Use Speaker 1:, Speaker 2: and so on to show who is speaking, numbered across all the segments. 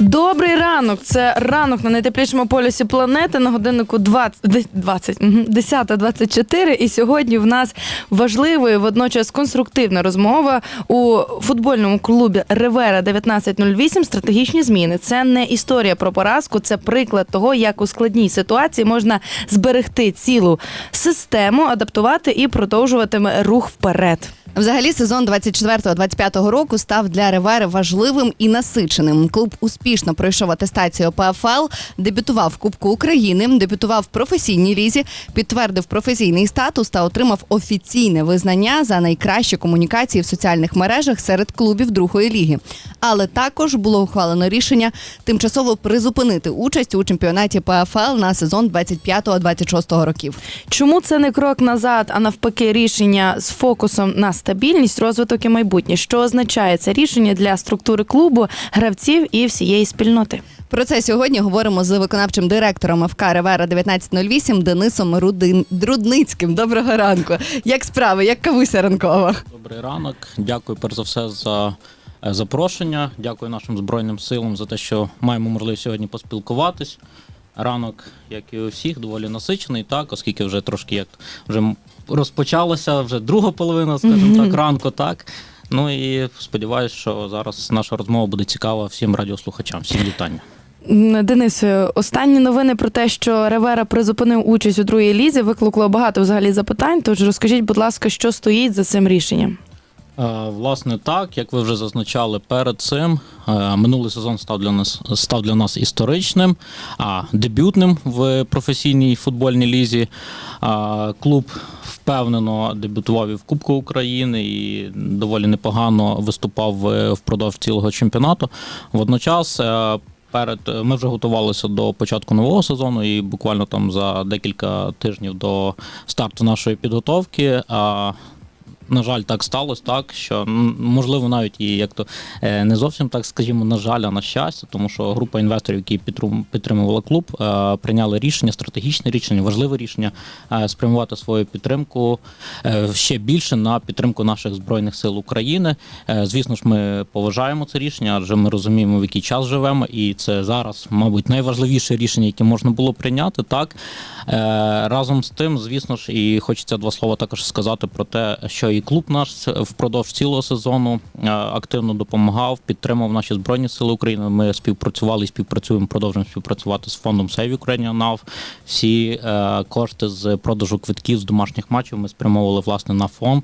Speaker 1: Добрий ранок. Це ранок на найтеплішому полюсі планети на годиннику 20, де- 20 мгм, 10.24. І сьогодні в нас важлива і водночас конструктивна розмова у футбольному клубі Ривера 1908 стратегічні зміни. Це не історія про поразку, це приклад того, як у складній ситуації можна зберегти цілу систему, адаптувати і продовжувати рух вперед.
Speaker 2: Взагалі, сезон 24-25 року став для Ривери важливим і насиченим. Клуб успішно пройшов атестацію ПФЛ, дебютував в Кубку України, дебютував в професійній лізі, підтвердив професійний статус та отримав офіційне визнання за найкращі комунікації в соціальних мережах серед клубів другої ліги. Але також було ухвалено рішення тимчасово призупинити участь у чемпіонаті ПФЛ на сезон 25-26 років.
Speaker 1: Чому це не крок назад, а навпаки, рішення з фокусом на стабільність, розвиток і майбутнє? Що означає це рішення для структури клубу, гравців і всієї спільноти?
Speaker 2: Про це сьогодні говоримо з виконавчим директором ФК Ревера 1908 Денисом Рудин Друдницьким. Доброго ранку. Як справи? Як кавуся ранкова?
Speaker 3: Добрий ранок. Дякую перш за все за е, запрошення. Дякую нашим збройним силам за те, що маємо можливість сьогодні поспілкуватись. Ранок, як і у всіх, доволі насичений, так, оскільки вже трошки як вже розпочалася вже друга половина, скажімо так, ранку, так. Ну і сподіваюся, що зараз наша розмова буде цікава всім радіослухачам. Всім вітання.
Speaker 1: Денис, останні новини про те, що Ревера призупинив участь у другій лізі, викликало багато взагалі запитань. Тож розкажіть, будь ласка, що стоїть за цим рішенням?
Speaker 3: Е, Власне, так, як ви вже зазначали перед цим, е, минулий сезон став для нас став для нас історичним, а дебютним в професійній футбольній лізі. Клуб впевнено дебютував і в Кубку України і доволі непогано виступав впродовж цілого чемпіонату. Водночас. е, Перед ми вже готувалися до початку нового сезону, і буквально там за декілька тижнів до старту нашої підготовки. На жаль, так сталося, так що можливо навіть і як то е, не зовсім так, скажімо, на жаль, а на щастя, тому що група інвесторів, які підтримувала клуб, е, прийняли рішення, стратегічне рішення, важливе рішення е, спрямувати свою підтримку ще більше на підтримку наших збройних сил України. Звісно ж, ми поважаємо це рішення, адже ми розуміємо, в який час живемо, і це зараз, мабуть, найважливіше рішення, яке можна було прийняти. Так разом з тим, звісно ж, і хочеться два слова також сказати про те, що і клуб наш впродовж цілого сезону е, активно допомагав, підтримав наші збройні сили України. Ми співпрацювали і співпрацюємо, продовжуємо співпрацювати з фондом Save Ukraine NAV. Всі е, кошти з продажу квитків з домашніх матчів ми спрямовували власне на фонд.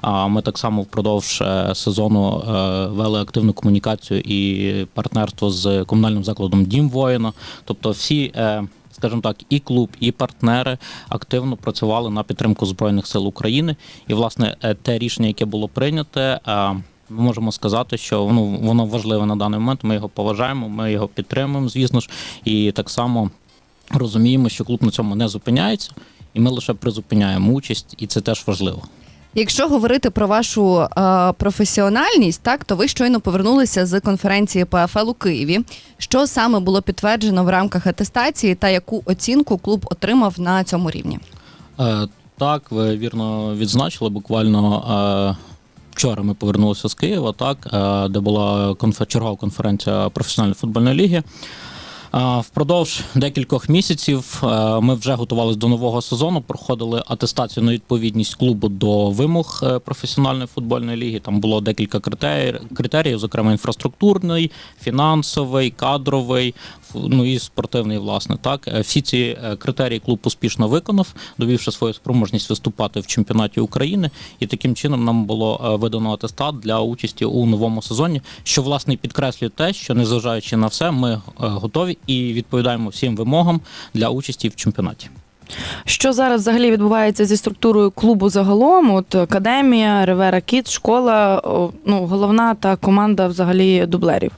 Speaker 3: А ми так само впродовж е, сезону вели активну комунікацію і партнерство з комунальним закладом Дім воїна. Тобто, всі. Скажімо так, і клуб, і партнери активно працювали на підтримку збройних сил України. І власне е, те рішення, яке було прийняте. е, Ми можемо сказати, що ну, воно важливе на даний момент. Ми його поважаємо, ми його підтримуємо, звісно ж, і так само розуміємо, що клуб на цьому не зупиняється, і ми лише призупиняємо участь, і це теж важливо.
Speaker 2: Якщо говорити про вашу е, професіональність, так то ви щойно повернулися з конференції ПФЛ у Києві. Що саме було підтверджено в рамках атестації та яку оцінку клуб отримав на цьому рівні?
Speaker 3: Е, Так, ви вірно відзначили. Буквально е, вчора ми повернулися з Києва, так, е, де була конфе- чергова конференція професіональної футбольної ліги. Впродовж декількох місяців е, ми вже готувалися до нового сезону, проходили атестацію на відповідність клубу до вимог е, професіональної футбольної ліги. Там було декілька критерій- критеріїв, зокрема інфраструктурний, фінансовий, кадровий, ну і спортивний, власне. Так Е, всі ці е, критерії клуб успішно виконав, довівши свою спроможність виступати в чемпіонаті України, і таким чином нам було е, видано атестат для участі у новому сезоні, що власне підкреслює те, що незважаючи на все, ми готові і відповідаємо всім вимогам для участі в чемпіонаті.
Speaker 1: Що зараз взагалі відбувається зі структурою клубу загалом? От академія, Ривера Кіт, школа, ну головна та команда взагалі дублерів.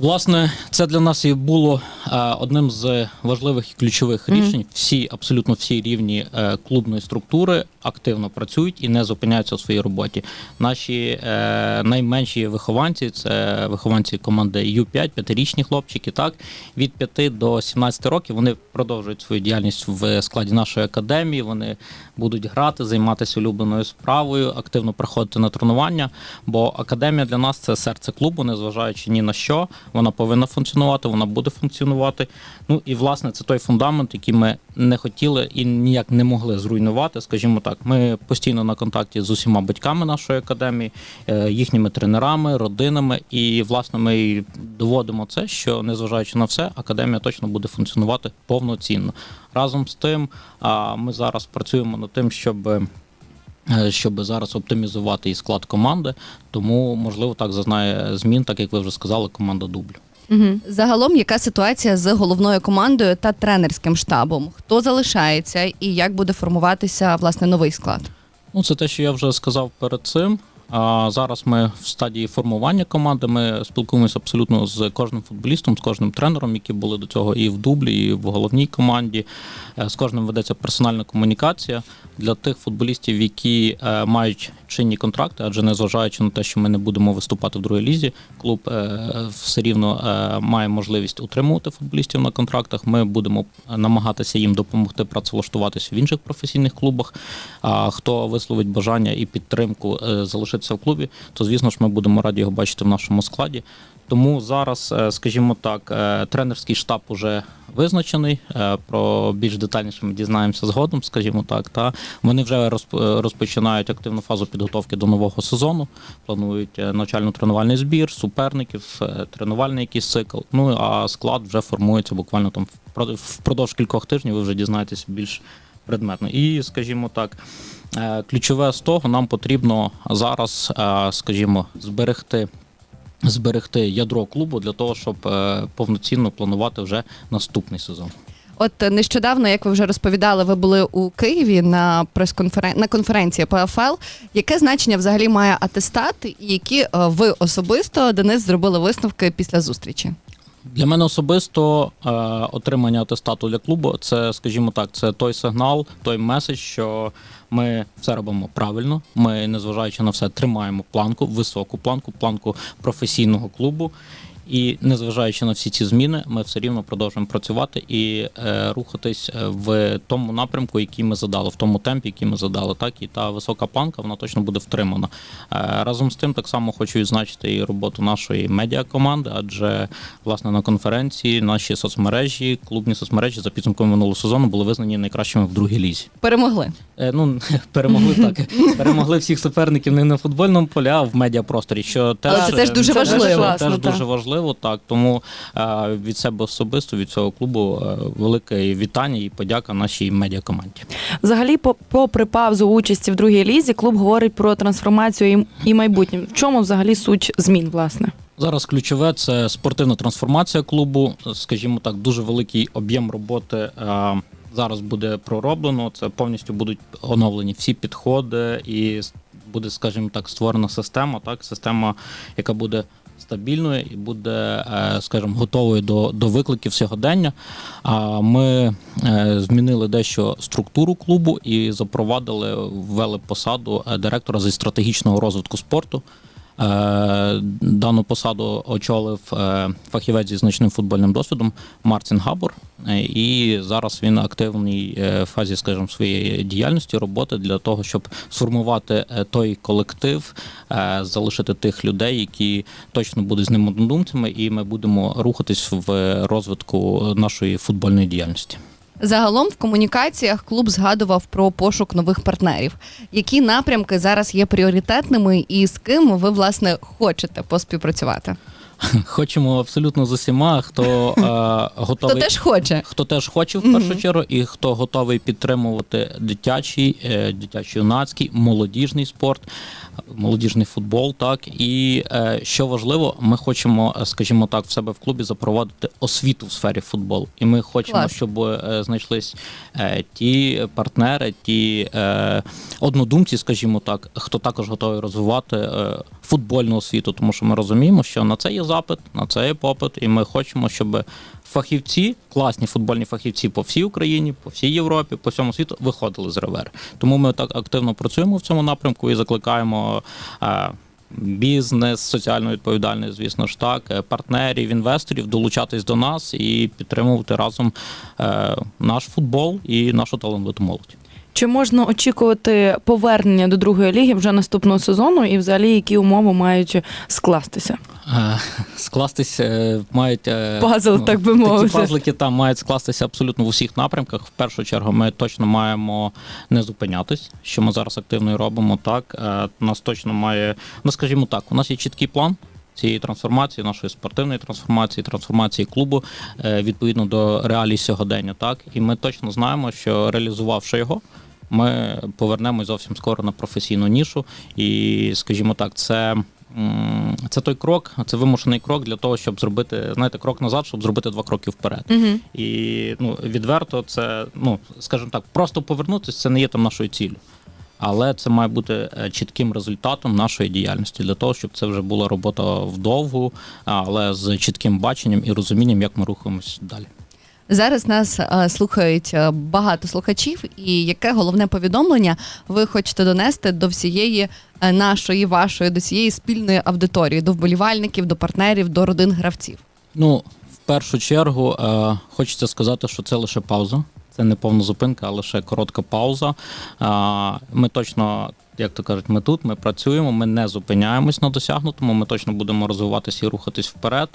Speaker 3: Власне, це для нас і було е, одним з важливих і ключових рішень всі, абсолютно всі рівні е, клубної структури активно працюють і не зупиняються у своїй роботі. Наші е, найменші вихованці це вихованці команди Ю-5, п'ятирічні хлопчики. Так від 5 до 17 років вони продовжують свою діяльність в складі нашої академії. Вони будуть грати, займатися улюбленою справою, активно приходити на тренування. Бо академія для нас це серце клубу, незважаючи ні на що. Вона повинна функціонувати, вона буде функціонувати. Ну і власне це той фундамент, який ми не хотіли і ніяк не могли зруйнувати. Скажімо так, ми постійно на контакті з усіма батьками нашої академії, е, їхніми тренерами, родинами. І власне ми доводимо це, що незважаючи на все, академія точно буде функціонувати повноцінно. Разом з тим, ми зараз працюємо над тим, щоб. Е, Щоб зараз оптимізувати і склад команди, тому можливо так зазнає змін, так як ви вже сказали, команда дублю.
Speaker 1: Угу.
Speaker 2: Загалом, яка ситуація з головною командою та тренерським штабом? Хто залишається і як буде формуватися власне новий склад?
Speaker 3: Ну, це те, що я вже сказав перед цим. Зараз ми в стадії формування команди. Ми спілкуємося абсолютно з кожним футболістом, з кожним тренером, які були до цього і в дублі, і в головній команді. Е, З кожним ведеться персональна комунікація для тих футболістів, які е, мають чинні контракти, адже незважаючи на те, що ми не будемо виступати в другій лізі, клуб е, все рівно має можливість утримувати футболістів на контрактах. Ми будемо намагатися їм допомогти працевлаштуватися в інших професійних клубах. А хто висловить бажання і підтримку е, залишитися в клубі, то звісно ж ми будемо раді його бачити в нашому складі. Тому зараз, е, скажімо так, е, тренерський штаб уже визначений. Е, Про більш детальніше ми дізнаємося згодом, скажімо так. Та вони вже розпочинають активну фазу підготовки до нового сезону. Планують навчально-тренувальний збір, суперників, тренувальний якийсь цикл. Ну а склад вже формується буквально там впродовж кількох тижнів. Ви вже дізнаєтесь більш предметно. І, скажімо так, ключове з того, нам потрібно зараз, е, скажімо, зберегти. Зберегти ядро клубу для того, щоб е, повноцінно планувати вже наступний сезон.
Speaker 2: От е, нещодавно, як ви вже розповідали, ви були у Києві на прес-конферен... на конференції ПФЛ. Яке значення взагалі має атестат, і які е, ви особисто Денис зробили висновки після зустрічі?
Speaker 3: Для мене особисто е, отримання атестату для клубу це, скажімо так, це той сигнал, той меседж, що ми все робимо правильно. Ми, незважаючи на все, тримаємо планку, високу планку, планку професійного клубу. І незважаючи на всі ці зміни, ми все рівно продовжуємо працювати і е, рухатись е, в тому напрямку, який ми задали, в тому темпі, який ми задали. Так і та висока планка вона точно буде втримана. Е, разом з тим, так само хочу відзначити і роботу нашої медіакоманди, адже власне на конференції наші соцмережі, клубні соцмережі за підсумками минулого сезону були визнані найкращими в другій лізі.
Speaker 2: Перемогли.
Speaker 3: Е, Ну перемогли так. Перемогли всіх суперників не на футбольному полі, а в медіапросторі. Що теж
Speaker 2: Але це теж дуже важливо.
Speaker 3: Теж, теж дуже важливо, так. Тому е, від себе особисто, від цього клубу, е, велике вітання і подяка нашій медіакоманді.
Speaker 1: Взагалі, попри паузу участі в другій лізі, клуб говорить про трансформацію і, і майбутнє. В чому взагалі суть змін, власне?
Speaker 3: Зараз ключове це спортивна трансформація клубу. Скажімо так, дуже великий об'єм роботи. е, Зараз буде пророблено. Це повністю будуть оновлені всі підходи, і буде, скажімо так, створена система, так, система, яка буде стабільною і буде, е, скажімо, готовою до, до викликів сьогодення. А ми е, змінили дещо структуру клубу і запровадили, ввели посаду е, директора зі стратегічного розвитку спорту. Е, Дану посаду очолив е, фахівець зі значним футбольним досвідом Мартін Габор. Е, І зараз він активній фазі, скажімо, своєї діяльності роботи для того, щоб сформувати той колектив, залишити тих людей, які точно будуть з ним однодумцями, і ми будемо рухатись в розвитку нашої футбольної діяльності.
Speaker 2: Загалом в комунікаціях клуб згадував про пошук нових партнерів. Які напрямки зараз є пріоритетними, і з ким ви власне хочете поспівпрацювати?
Speaker 3: Хочемо абсолютно з усіма, хто е,
Speaker 2: Хто
Speaker 3: готовий.
Speaker 2: теж хоче?
Speaker 3: Хто теж хоче в першу чергу, і хто готовий підтримувати дитячий, е, дитячо-юнацький, молодіжний спорт, молодіжний футбол. Так і е, що важливо, ми хочемо, е, скажімо так, в себе в клубі запровадити освіту в сфері футболу. І ми хочемо,
Speaker 2: Клас.
Speaker 3: щоб е, знайшлись е, ті партнери, ті е, однодумці, скажімо так, хто також готовий розвивати е, футбольну освіту, тому що ми розуміємо, що на це є запит, на це є попит, і ми хочемо, щоб фахівці, класні футбольні фахівці по всій Україні, по всій Європі, по всьому світу виходили з ревери. Тому ми так активно працюємо в цьому напрямку і закликаємо. е, Бізнес, соціально відповідальний, звісно ж так, е, партнерів, інвесторів долучатись до нас і підтримувати разом е, наш футбол і нашу талановиту молодь.
Speaker 1: Чи можна очікувати повернення до другої ліги вже наступного сезону, і взагалі які умови мають скластися?
Speaker 3: Е, Скластись е, мають е,
Speaker 1: Пазл, так би мовити.
Speaker 3: Такі пазлики там мають скластися абсолютно в усіх напрямках. В першу чергу ми точно маємо не зупинятись, що ми зараз активно і робимо. Так нас точно має, ну скажімо так, у нас є чіткий план. Цієї трансформації, нашої спортивної трансформації, трансформації клубу е, відповідно до реалій сьогодення. Так і ми точно знаємо, що реалізувавши його, ми повернемось зовсім скоро на професійну нішу. І, скажімо так, це, це той крок, це вимушений крок для того, щоб зробити, знаєте, крок назад, щоб зробити два кроки вперед.
Speaker 1: Угу.
Speaker 3: І ну, відверто, це, ну, скажімо так, просто повернутися це не є там нашою ціллю. Але це має бути е, чітким результатом нашої діяльності для того, щоб це вже була робота вдовгу, але з чітким баченням і розумінням, як ми рухаємось далі.
Speaker 2: Зараз нас е, слухають е, багато слухачів, і яке головне повідомлення ви хочете донести до всієї нашої, вашої, до всієї спільної аудиторії, до вболівальників, до партнерів, до родин гравців?
Speaker 3: Ну, в першу чергу, хочеться сказати, що це лише пауза. Це не повна зупинка, а лише коротка пауза. Ми точно, як то кажуть, ми тут, ми працюємо, ми не зупиняємось на досягнутому, ми точно будемо розвиватися і рухатись вперед.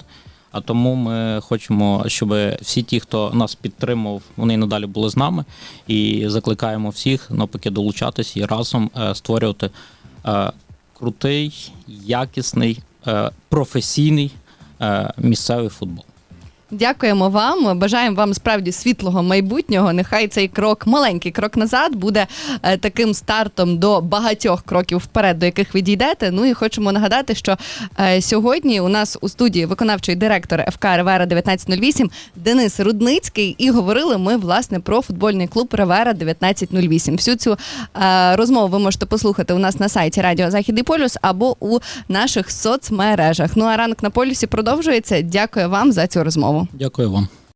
Speaker 3: А тому ми хочемо, щоб всі ті, хто нас підтримував, вони і надалі були з нами. І закликаємо всіх навпаки долучатись і разом е, створювати е, крутий, якісний, е, професійний місцевий футбол.
Speaker 2: Дякуємо вам. Бажаємо вам справді світлого майбутнього. Нехай цей крок, маленький крок назад, буде е, таким стартом до багатьох кроків вперед, до яких ви дійдете. Ну і хочемо нагадати, що е, сьогодні у нас у студії виконавчий директор ФК Ревера 1908 Денис Рудницький. І говорили ми власне про футбольний клуб Ревера 1908. Всю цю е, розмову ви можете послухати у нас на сайті Радіо Західний Полюс або у наших соцмережах. Ну а ранок на полюсі продовжується. Дякую вам за цю розмову.
Speaker 3: Дякую вам.